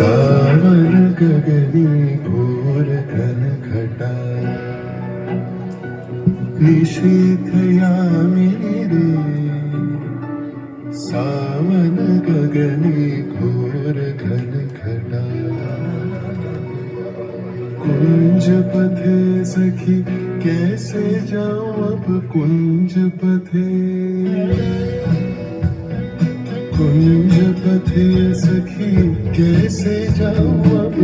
सावन गगनी भोर घन घटा निषेधयामिनी रे सावन गगनी घोर घन घटा कुंज पथे सखी कैसे जाऊं अब कुंज पथे तुम जब सखी कैसे जाऊँ अब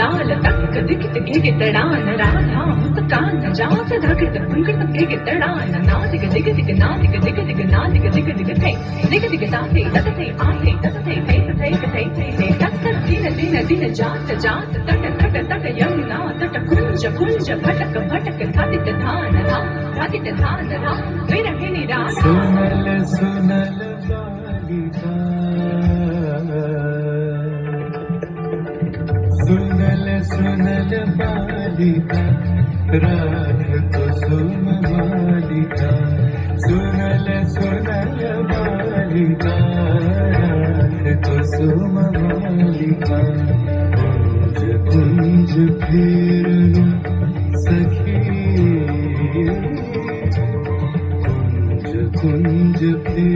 ಲಾದ ಲಾದ ಟಕ್ಕ ದಿಕ್ಕಿತ ಗಿಗಿತ ಡಾನ ರಾನ ಮುಸ್ತಕಾನ ಜಾಸ ಧಕಿತ ಪುಂಕಿತ ಗಿಗಿತ ಡಾನ ನಾದಿಗ ದಿಗ ದಿಗ ನಾದಿಗ ದಿಗ ದಿಗ ನಾದಿಗ ದಿಗ ದಿಗ ತೈ ದಿಗ ದಿಗ ತಾಸೆ ತತತೆ ಆಸೆ ತತತೆ ತೈ ತೈ ತೈ ತೈ ತೈ ತಕ್ಕ ದಿನ ದಿನ ದಿನ ಜಾತ ಜಾತ ತಟ ತಟ ತಟ ಯಮುನಾ ತಟ ಕುಂಜ ಕುಂಜ ಭಟಕ ಭಟಕ ಧಾತಿತ ಧಾನ ಧಾತಿತ ಧಾನ ರಾ ವಿರಹಿಣಿ ರಾನ ಸುನಲ ಸುನಲ सुनल बालिका राग तो सुन बालिका सुनल सुनल बालिका राग तो सुन बालिका कुंज कुंज फेर सखी कुंज कुंज फेर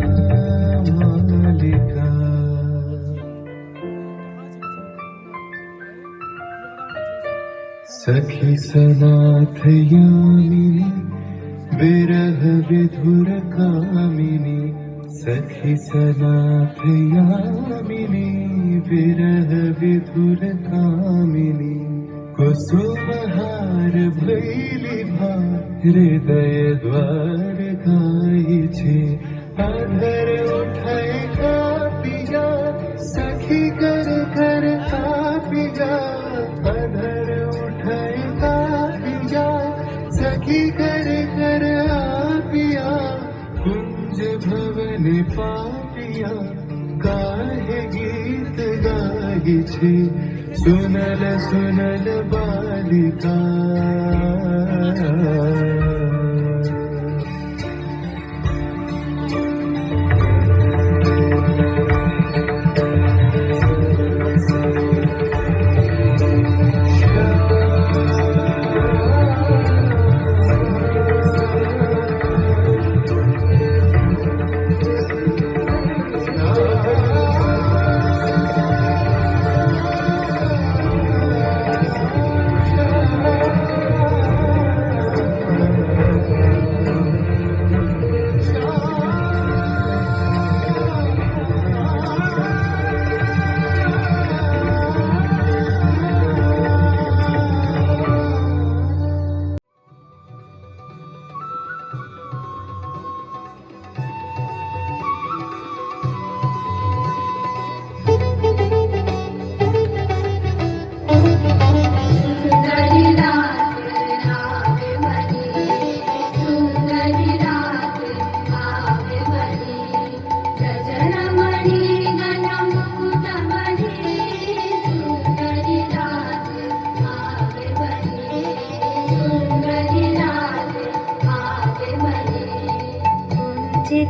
सखि सनाथ यामिनि विरह विधुर कामिनि सखि सनाथ यामिनि विरह विधुर कामिनि कुसुमहार भैलि हृदय द्वार गाइ छे अधर उठै सखि कर कर आपि जा पापिया काहे गीत गाहि छी सुनल सुनल बालिका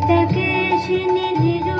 তাকে সে নিধির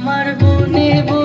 আমার বনে বনে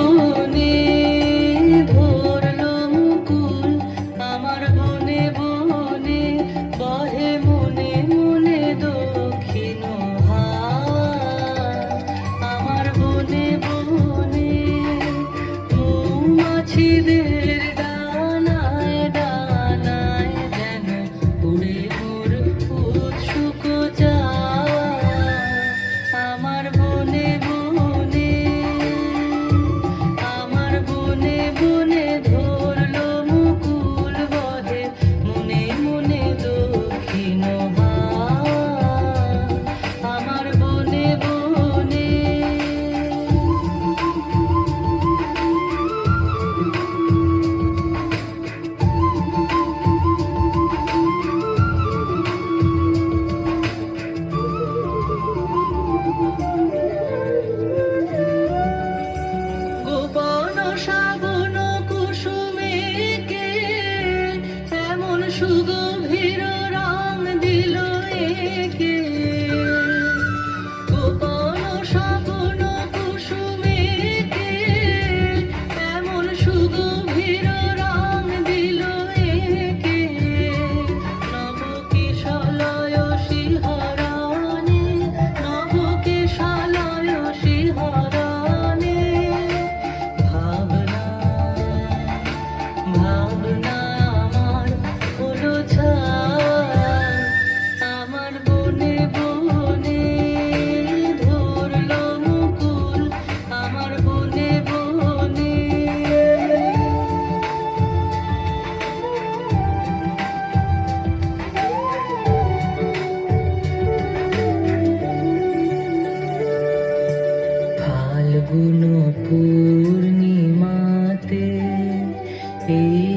রং দিল একে 第一。